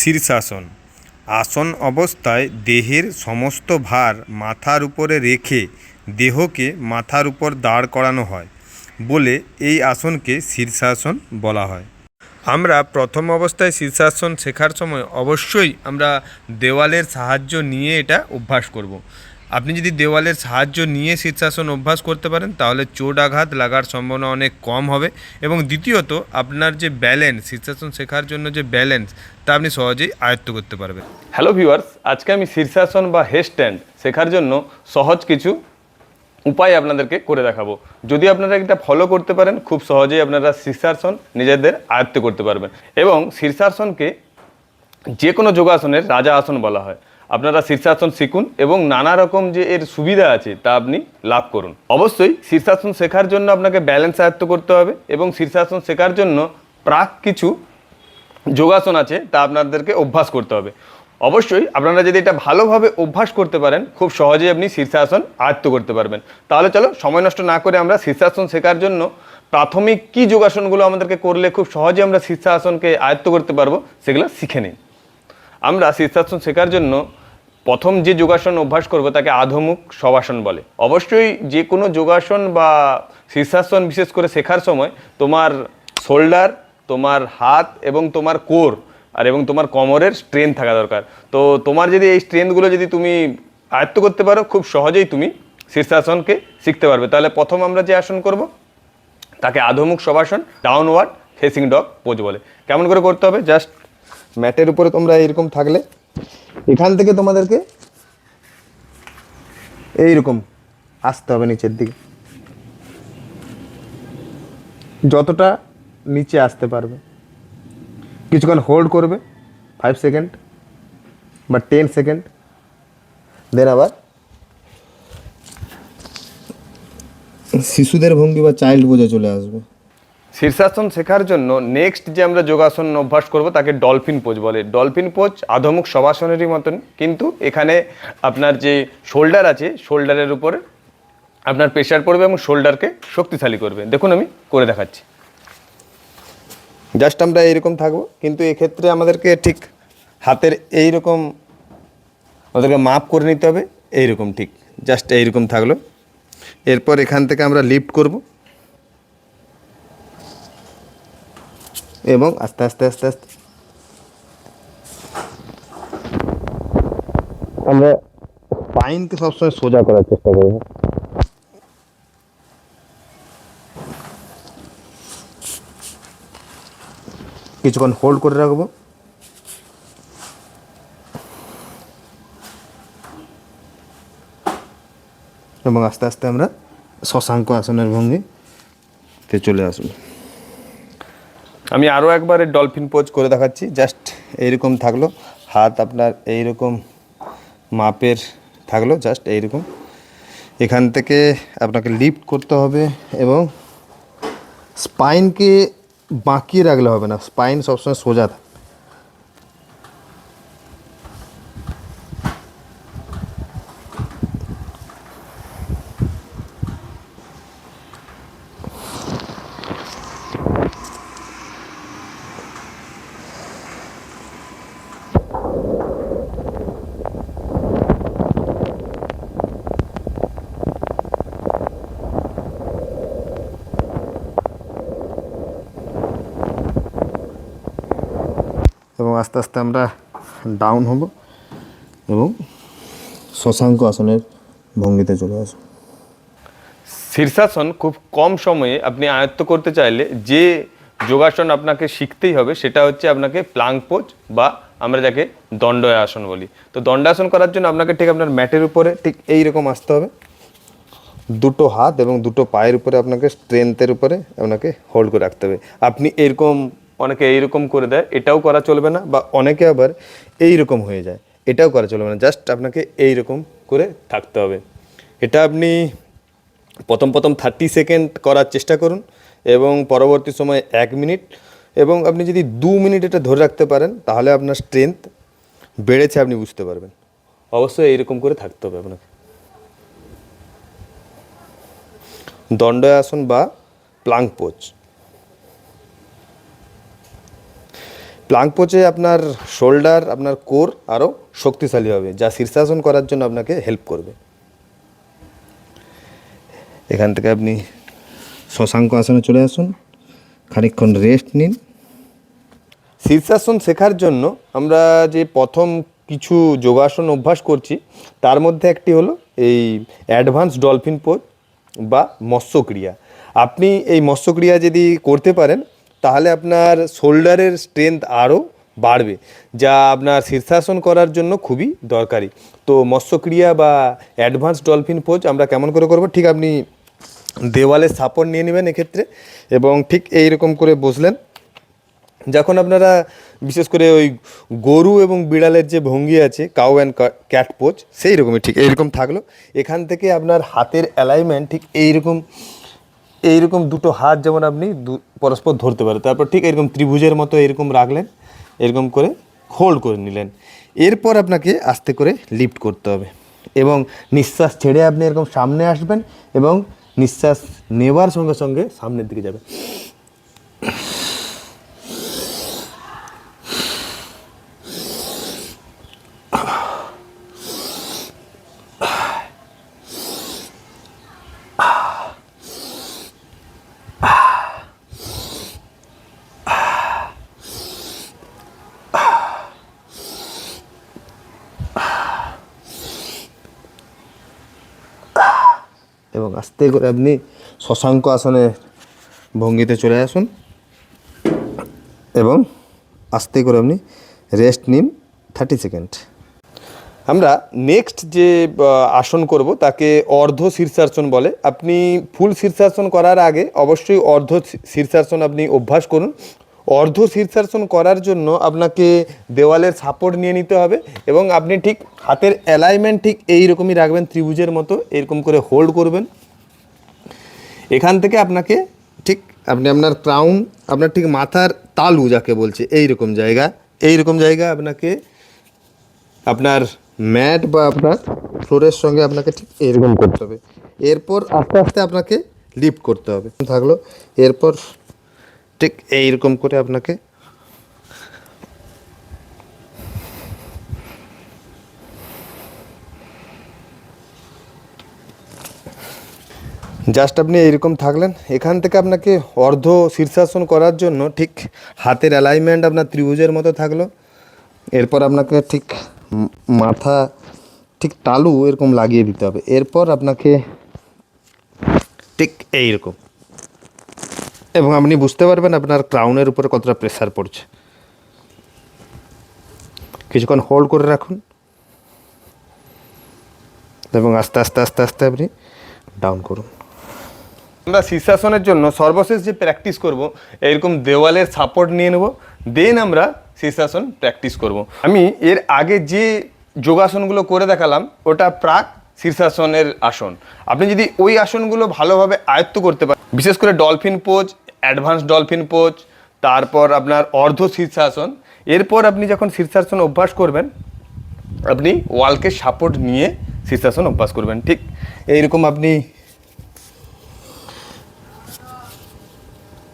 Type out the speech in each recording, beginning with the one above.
শীর্ষাসন আসন অবস্থায় দেহের সমস্ত ভার মাথার উপরে রেখে দেহকে মাথার উপর দাঁড় করানো হয় বলে এই আসনকে শীর্ষাসন বলা হয় আমরা প্রথম অবস্থায় শীর্ষাসন শেখার সময় অবশ্যই আমরা দেওয়ালের সাহায্য নিয়ে এটা অভ্যাস করব। আপনি যদি দেওয়ালের সাহায্য নিয়ে শীর্ষাসন অভ্যাস করতে পারেন, তাহলে চোট আঘাত লাগার সম্ভাবনা অনেক কম হবে। এবং দ্বিতীয়ত, আপনার যে ব্যালেন্স শীর্ষাসন শেখার জন্য যে ব্যালেন্স তা আপনি সহজেই আয়ত্ত করতে পারবেন। হ্যালো ভিউয়ার্স আজকে আমি শীর্ষাসন বা হেড স্ট্যান্ড শেখার জন্য সহজ কিছু উপায় আপনাদেরকে করে দেখাবো। যদি আপনারা এটা ফলো করতে পারেন, খুব সহজেই আপনারা শীর্ষাসন নিজেদের আয়ত্ত করতে পারবেন। এবং শীর্ষাসনকে যে কোনো যোগাসনের রাজা আসন বলা হয়। আপনারা শীর্ষাসন শিখুন এবং নানা রকম যে এর সুবিধা আছে তা আপনি লাভ করুন। অবশ্যই শীর্ষাসন শেখার জন্য আপনাকে ব্যালেন্স আয়ত্ত করতে হবে এবং শীর্ষাসন শেখার জন্য প্রাক কিছু যোগাসন আছে তা আপনাদেরকে অভ্যাস করতে হবে। অবশ্যই আপনারা যদি এটা ভালোভাবে অভ্যাস করতে পারেন, খুব সহজেই আপনি শীর্ষাসন আয়ত্ত করতে পারবেন। তাহলে চলো, সময় নষ্ট না করে আমরা শীর্ষাসন শেখার জন্য প্রাথমিক কী যোগাসনগুলো আমাদেরকে করলে খুব সহজে আমরা শীর্ষাসনকে আয়ত্ত করতে পারব, সেগুলো শিখে নিই। আমরা শীর্ষাসন শেখার জন্য প্রথম যে যোগাসন অভ্যাস করব তাকে আধমুখ শবাসন বলে। অবশ্যই যে কোনো যোগাসন বা শীর্ষাসন বিশেষ করে শেখার সময় তোমার শোল্ডার, তোমার হাত এবং তোমার কোর আর এবং তোমার কোমরের স্ট্রেন থাকা দরকার। তো তোমার যদি এই স্ট্রেনগুলো যদি তুমি আয়ত্ত করতে পারো, খুব সহজেই তুমি শীর্ষাসনকে শিখতে পারবে। তাহলে প্রথম আমরা যে আসন করব, তাকে আধমুখ শবাসন ডাউনওয়ার্ড ফেসিং ডগ পোজ বলে। কেমন করে করতে হবে? জাস্ট ম্যাটের উপরে তোমরা এরকম থাকলে এখান থেকে তোমাদেরকে এইরকম আসতে হবে নিচের দিকে। যতটা নিচে আসতে পারবে। কিছুক্ষণ হোল্ড করবে ফাইভ সেকেন্ড বা টেন সেকেন্ড দেন আবার শিশুদের ভঙ্গি বা চাইল্ড বোঝা চলে আসবে। শীর্ষাসন শেখার জন্য নেক্সট যে আমরা যোগাসন অভ্যাস করব, তাকে ডলফিন পোজ বলে। ডলফিন পোজ আধমুখ শবাসনেরই মতন, কিন্তু এখানে আপনার যে শোল্ডার আছে শোল্ডারের উপরে আপনার প্রেশার পড়বে এবং শোল্ডারকে শক্তিশালী করবে। দেখুন আমি করে দেখাচ্ছি। জাস্ট আমরা এইরকম থাকব, কিন্তু এক্ষেত্রে আমাদেরকে ঠিক হাতের এইরকম, আমাদেরকে মাপ করে নিতে হবে, এইরকম ঠিক। জাস্ট এইরকম থাকল। এরপর এখান থেকে আমরা লিফট করব। এবং আস্তে আস্তে আস্তে আস্তে। আমরা স্পাইনকে সবসময় সোজা করার চেষ্টা করব। কিছুক্ষণ হোল্ড করে রাখব। এবং আস্তে আস্তে আমরা শশাঙ্ক আসনের ভঙ্গিতে চলে আসব। আমি আরও একবার ডলফিন পোজ করে দেখাচ্ছি। জাস্ট এইরকম থাকল। হাত আপনার এইরকম মাপের থাকল, জাস্ট এইরকম। এখান থেকে আপনাকে লিফট করতে হবে এবং স্পাইনকে বাঁকিয়ে রাখলে হবে না। স্পাইন সবসময় সোজা থাকে। এবং আস্তে আস্তে আমরা ডাউন হব এবং শশাঙ্ক আসনের ভঙ্গিতে চলে আসব। শীর্ষাসন খুব কম সময়ে আপনি আয়ত্ত করতে চাইলে যে যোগাসন আপনাকে শিখতেই হবে সেটা হচ্ছে আপনাকে প্লাং পোজ বা আমরা যাকে দণ্ডাসন বলি। তো দণ্ডাসন করার জন্য আপনাকে ঠিক আপনার ম্যাটের উপরে ঠিক এই রকম আসতে হবে। দুটো হাত এবং দুটো পায়ের উপরে আপনাকে স্ট্রেংথের উপরে আপনাকে হোল্ড করে রাখতে হবে। আপনি এরকম অনেকে এইরকম করে দেয়, এটাও করা চলবে না, বা অনেকে আবার এই রকম হয়ে যায়, এটাও করা চলবে না জাস্ট আপনাকে এই রকম করে থাকতে হবে। এটা আপনি প্রথম প্রথম থার্টি সেকেন্ড করার চেষ্টা করুন এবং পরবর্তী সময় এক মিনিট এবং আপনি যদি দু মিনিট এটা ধরে রাখতে পারেন, তাহলে আপনার স্ট্রেংথ বেড়েছে আপনি বুঝতে পারবেন। অবশ্যই এইরকম করে থাকতে হবে আপনাকে। দণ্ডাসন বা প্লাঙ্ক পোজ প্লাঙ্ক পোচে আপনার শোল্ডার, আপনার কোর আরও শক্তিশালী হবে, যা শীর্ষাসন করার জন্য আপনাকে হেল্প করবে। এখান থেকে আপনি শশাঙ্ক আসনে চলে আসুন, খানিকক্ষণ রেস্ট নিন। শীর্ষাসন শেখার জন্য আমরা যে প্রথম কিছু যোগাসন অভ্যাস করছি, তার মধ্যে একটি হলো এই অ্যাডভান্স ডলফিন পোজ বা মৎস্যক্রিয়া। আপনি এই মৎস্যক্রিয়া যদি করতে পারেন তাহলে আপনার শোল্ডারের স্ট্রেংথ আরও বাড়বে, যা আপনার শীর্ষাসন করার জন্য খুবই দরকারি। তো মৎস্যক্রিয়া বা অ্যাডভান্স ডলফিন পোজ আমরা কেমন করে করব? ঠিক আপনি দেওয়ালে সাপোর্ট নিয়ে নেবেন এক্ষেত্রে, এবং ঠিক এই রকম করে বসলেন। যখন আপনারা বিশেষ করে ওই গরু এবং বিড়ালের যে ভঙ্গি আছে কাউ অ্যান্ড ক্যাট পোচ সেই রকমই ঠিক এইরকম থাকল। এখান থেকে আপনার হাতের অ্যালাইনমেন্ট ঠিক এইরকম এইরকম দুটো হাত যেমন আপনি পরস্পর ধরতে পারেন। তারপর ঠিক এরকম ত্রিভুজের মতো এরকম রাখলেন এরকম করে হোল্ড করে নিলেন। এরপর আপনাকে আস্তে করে লিফট করতে হবে এবং নিঃশ্বাস ছেড়ে আপনি এরকম সামনে আসবেন এবং নিঃশ্বাস নেওয়ার সঙ্গে সঙ্গে সামনের দিকে যাবেন। এবং আস্তে করে আপনি শশাঙ্ক আসনে ভঙ্গিতে চলে আসুন এবং আস্তে করে আপনি রেস্ট নিন থার্টি সেকেন্ড। আমরা নেক্সট যে আসন করব তাকে অর্ধ শীর্ষাসন বলে। আপনি ফুল শীর্ষাসন করার আগে অবশ্যই অর্ধ শীর্ষাসন আপনি অভ্যাস করুন। অর্ধ শীর্ষাসন করার জন্য আপনাকে দেওয়ালের সাপোর্ট নিয়ে নিতে হবে এবং আপনি ঠিক হাতের অ্যালাইনমেন্ট ঠিক এই রকমই রাখবেন, ত্রিভুজের মতো এরকম করে হোল্ড করবেন। এখান থেকে আপনাকে ঠিক আপনি আপনার ক্রাউন আপনার ঠিক মাথার তালু যাকে বলছে এই রকম জায়গা এই রকম জায়গা আপনাকে আপনার ম্যাট বা আপনার ফ্লোরের সঙ্গে আপনাকে ঠিক এরকম করতে হবে। এরপর আস্তে আস্তে আপনাকে লিফট করতে হবে। থাকল, এরপর ঠিক এইরকম করে আপনাকে জাস্ট আপনি এইরকম থাকলেন। এখান থেকে আপনাকে অর্ধ শীর্ষাসন করার জন্য ঠিক হাতের অ্যালাইনমেন্ট আপনার ত্রিভুজের মতো থাকল। এরপর আপনাকে ঠিক মাথা, ঠিক তালু এরকম লাগিয়ে দিতে হবে। এরপর আপনাকে ঠিক এইরকম। এবং আপনি বুঝতে পারবেন আপনার ক্রাউনের উপরে কতটা প্রেসার পড়ছে। কিছুক্ষণ হোল্ড করে রাখুন। এবং আস্তে আস্তে আস্তে আস্তে আপনি ডাউন করুন। আমরা শীর্ষাসনের জন্য সর্বশেষ যে প্র্যাকটিস করব এরকম দেওয়ালের সাপোর্ট নিয়ে নেব। দেন আমরা শীর্ষাসন প্র্যাকটিস করব। আমি এর আগে যে যোগাসনগুলো করে দেখালাম, ওটা প্রাক শীর্ষাসনের আসন। আপনি যদি ওই আসনগুলো ভালোভাবে আয়ত্ত করতে পারেন, বিশেষ করে dolphin pose advance dolphin pose তারপর আপনার অর্ধ শীর্ষাসন এরপর আপনি যখন শীর্ষাসন অভ্যাস করবেন, আপনি ওয়ালকে সাপোর্ট নিয়ে শীর্ষাসন অভ্যাস করবেন। ঠিক এইরকম আপনি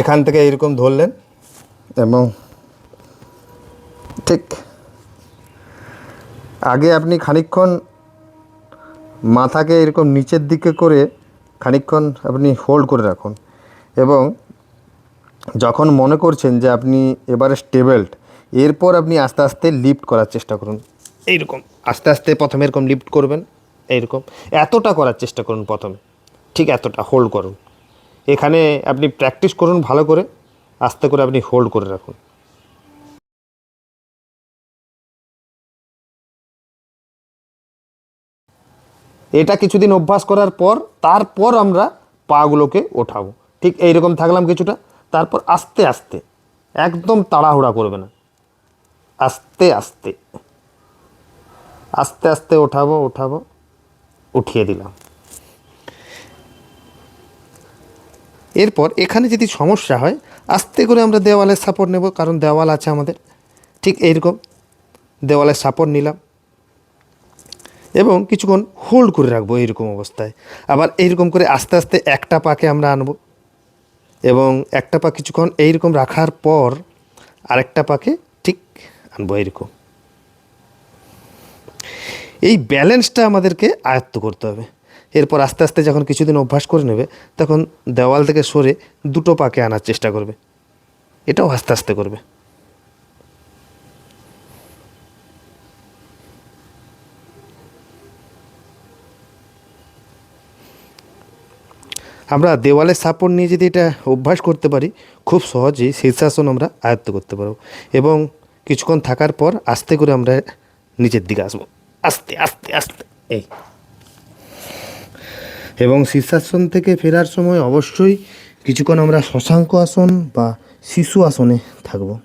এখান থেকে এইরকম ধরলেন এবং ঠিক আগে আপনি খানিকক্ষণ মাথাকে এরকম নিচের দিকে করে খানিকক্ষণ আপনি হোল্ড করে রাখুন। এবং যখন মনে করছেন যে আপনি এবারে স্টেবেলড এরপর আপনি আস্তে আস্তে লিফট করার চেষ্টা করুন। এইরকম। আস্তে আস্তে প্রথমে এরকম লিফট করবেন এইরকম। এতটা করার চেষ্টা করুন প্রথমে। ঠিক এতটা হোল্ড করুন। এখানে আপনি প্র্যাকটিস করুন ভালো করে। আস্তে করে আপনি হোল্ড করে রাখুন। এটা কিছুদিন অভ্যাস করার পর, তারপর আমরা পাগুলোকে ওঠাবো। ঠিক এইরকম থাকলাম কিছুটা। তারপর আস্তে আস্তে, একদম তাড়াহুড়া করবে না। আস্তে আস্তে আস্তে আস্তে ওঠাবো ওঠাবো, উঠিয়ে দিলাম। এরপর এখানে যদি সমস্যা হয়, আস্তে করে আমরা দেওয়ালের সাপোর্ট নেব, কারণ দেওয়াল আছে আমাদের। ঠিক এইরকম, দেওয়ালের সাপোর্ট নিলাম। এবং কিছুক্ষণ হোল্ড করে রাখব এইরকম অবস্থায়। আবার এইরকম করে আস্তে আস্তে একটা পাকে আমরা আনব। এবং একটা পা কিছুক্ষণ এইরকম রাখার পর আরেকটা পাকে ঠিক আনব এরকম এই ব্যালেন্সটা আমাদেরকে আয়ত্ত করতে হবে। এরপর আস্তে আস্তে যখন কিছুদিন অভ্যাস করে নেবে, তখন দেওয়াল থেকে সরে দুটো পাকে আনার চেষ্টা করবে। এটাও আস্তে আস্তে করবে। আমরা দেওয়ালের সাপোর্ট নিয়ে যদি এটা অভ্যাস করতে পারি, খুব সহজেই শীর্ষাসন আমরা আয়ত্ত করতে পারব এবং কিছুক্ষণ থাকার পর আস্তে করে আমরা নিচের দিকে আসব। আস্তে আস্তে আস্তে, এই। এবং শীর্ষাসন থেকে ফেরার সময় অবশ্যই কিছুক্ষণ আমরা শশাঙ্ক আসন বা শিশু আসনে থাকব।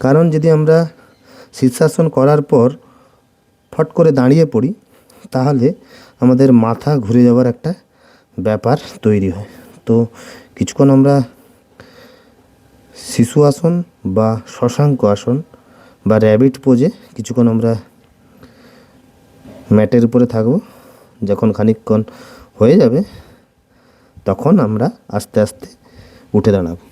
কারণ যদি আমরা শীর্ষাসন করার পর ফট করে দাঁড়িয়ে পড়ি, তাহলে আমাদের মাথা ঘুরে যাওয়ার একটা ব্যাপার তৈরি হয়। তো কিছুক্ষণ আমরা শিশু আসন বা শশাঙ্ক আসন বা র্যাবিট পোজে কিছুক্ষণ আমরা ম্যাটের উপরে থাকব। যখন খানিকক্ষণ হয়ে যাবে, তখন আমরা আস্তে আস্তে উঠে দাঁড়াবো।